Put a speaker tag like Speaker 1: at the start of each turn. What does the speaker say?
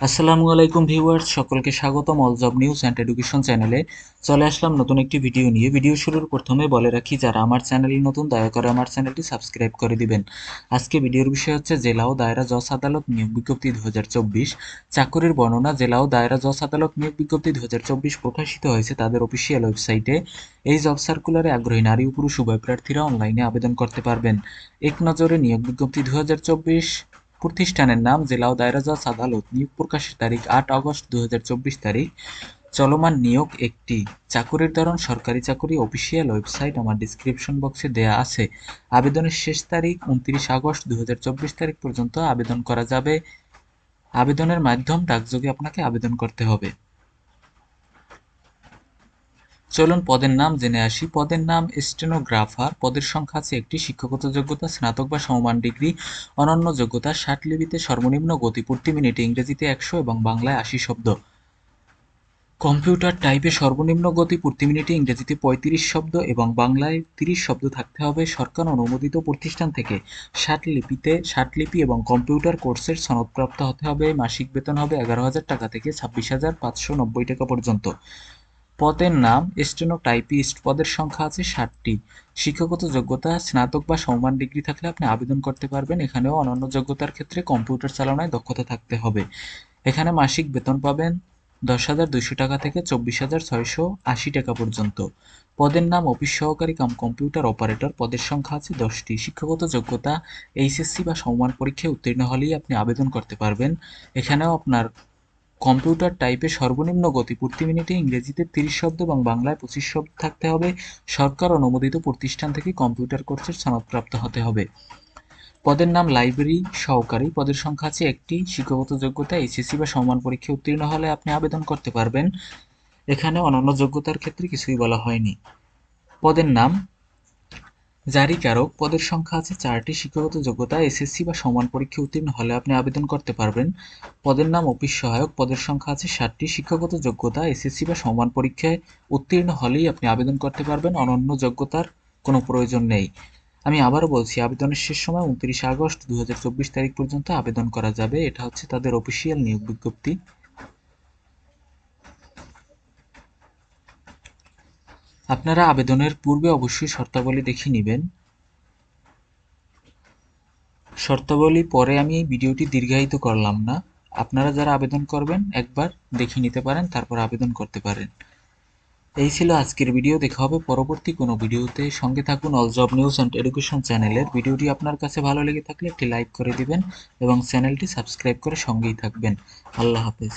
Speaker 1: আসসালামু আলাইকুম ভিউয়ার্স, সকলকে স্বাগতম all job news and education চ্যানেলে। চলে আসলাম নতুন একটি ভিডিও নিয়ে। ভিডিও শুরুর প্রথমে বলে রাখি, যারা আমার চ্যানেলে নতুন, দয়া করে আমার চ্যানেলটি সাবস্ক্রাইব করে দিবেন। আজকে ভিডিওর বিষয় হচ্ছে, জেলা ও দায়রা জজ আদালত নিয়োগ বিজ্ঞপ্তি দু হাজার চব্বিশ। চাকরির বর্ণনা, জেলা ও দায়রা জজ আদালত নিয়োগ বিজ্ঞপ্তি দু হাজার চব্বিশ প্রকাশিত হয়েছে তাদের অফিসিয়াল ওয়েবসাইটে এই জব সার্কুলারে আগ্রহী নারী ও পুরুষ উভয় প্রার্থীরা অনলাইনে আবেদন করতে পারবেন। এক নজরে নিয়োগ বিজ্ঞপ্তি দু হাজার চব্বিশ প্রতিষ্ঠানের নাম জেলা ও দায়রা জজ আদালত নিয়োগ প্রকাশের তারিখ আট আগস্ট দু হাজার চব্বিশ তারিখ। চলমান নিয়োগ একটি চাকুরির ধরন, সরকারি চাকুরি, অফিসিয়াল ওয়েবসাইট, আমার ডিসক্রিপশন বক্সে দেয়া আছে। আবেদনের শেষ তারিখ উনত্রিশ আগস্ট দুই হাজার চব্বিশ তারিখ পর্যন্ত আবেদন করা যাবে। আবেদনের মাধ্যম ডাকযোগে আপনাকে আবেদন করতে হবে। চলুন পদের নাম জেনে আসি। পদের নাম স্টেনোগ্রাফার। পদের সংখ্যা আছে একটি, শিক্ষাগত যোগ্যতা, স্নাতক বা সমমান ডিগ্রি, অনন্য যোগ্যতা, ষাট লিপিতে সর্বনিম্ন গতি প্রতি মিনিটে ইংরেজিতে একশো এবং বাংলায় আশি শব্দ। কম্পিউটার টাইপে সর্বনিম্ন গতি প্রতি মিনিটে ইংরেজিতে পঁয়ত্রিশ শব্দ এবং বাংলায় তিরিশ শব্দ থাকতে হবে সরকার অনুমোদিত প্রতিষ্ঠান থেকে। ষাট লিপিতে, ষাট লিপি এবং কম্পিউটার কোর্সের সনদপ্রাপ্ত হতে হবে। মাসিক বেতন হবে এগারো হাজার টাকা থেকে ছাব্বিশ হাজার পাঁচশো নব্বই টাকা পর্যন্ত। পদের নাম স্টেনোটাইপিস্ট পদের সংখ্যা আছে ষাটটি। শিক্ষাগত যোগ্যতা, স্নাতক বা সমান ডিগ্রি থাকলে আপনি আবেদন করতে পারবেন। এখানেও অন্যান্য যোগ্যতার ক্ষেত্রে কম্পিউটার চালানোয় দক্ষতা থাকতে হবে। এখানে মাসিক বেতন পাবেন দশ হাজার দুইশো টাকা থেকে চব্বিশ হাজার ছয়শো আশি টাকা পর্যন্ত। পদের নাম অফিস সহকারী কাম কম্পিউটার অপারেটর পদের সংখ্যা আছে দশটি। শিক্ষাগত যোগ্যতা, এইচএসসি বা সমমান পরীক্ষায় উত্তীর্ণ হলেই আপনি আবেদন করতে পারবেন। এখানেও আপনার কম্পিউটার টাইপে সর্বনিম্ন গতি প্রতি মিনিটে ইংরেজিতে তিরিশ শব্দ এবং বাংলায় পঁচিশ শব্দ থাকতে হবে। সরকার অনুমোদিত প্রতিষ্ঠান থেকে কম্পিউটার কোর্সের সনদপ্রাপ্ত হতে হবে। পদের নাম লাইব্রেরি সহকারী। পদের সংখ্যা আছে একটি। শিক্ষাগত যোগ্যতা, এইচএসসি বা সমান পরীক্ষা উত্তীর্ণ হলে আপনি আবেদন করতে পারবেন। এখানে অন্যান্য যোগ্যতার ক্ষেত্রে কিছুই বলা হয়নি। পদের নাম জারিকারক পদের সংখ্যা আছে চারটি। শিক্ষাগত যোগ্যতা এসএসসি বা সমান পরীক্ষা উত্তীর্ণ হলে আপনি আবেদন করতে পারবেন। পদের নাম অফিস সহায়ক, পদের সংখ্যা আছে ষাটটি। শিক্ষাগত যোগ্যতা এসএসসি বা সমান পরীক্ষায় উত্তীর্ণ হলেই আপনি আবেদন করতে পারবেন। অনন্য যোগ্যতার কোনো প্রয়োজন নেই। আমি আবারও বলছি, আবেদনের শেষ সময় উনত্রিশে আগস্ট দু হাজার চব্বিশ তারিখ পর্যন্ত আবেদন করা যাবে। এটা হচ্ছে তাদের অফিসিয়াল নিয়োগ বিজ্ঞপ্তি। আপনারা আবেদনের পূর্বে অবশ্যই শর্তাবলী দেখে নেবেন। শর্তাবলী পরে আমি এই ভিডিওটি দীর্ঘায়িত করলাম না। আপনারা যারা আবেদন করবেন, একবার দেখে নিতে পারেন, তারপর আবেদন করতে পারেন। এই ছিল আজকের ভিডিও। দেখা হবে পরবর্তী কোনো ভিডিওতে। সঙ্গে থাকুন all job news and education চ্যানেলের। ভিডিওটি আপনার কাছে ভালো লেগে থাকলে একটি লাইক করে দিবেন এবং চ্যানেলটি সাবস্ক্রাইব করে সঙ্গেই থাকবেন। আল্লাহ হাফেজ।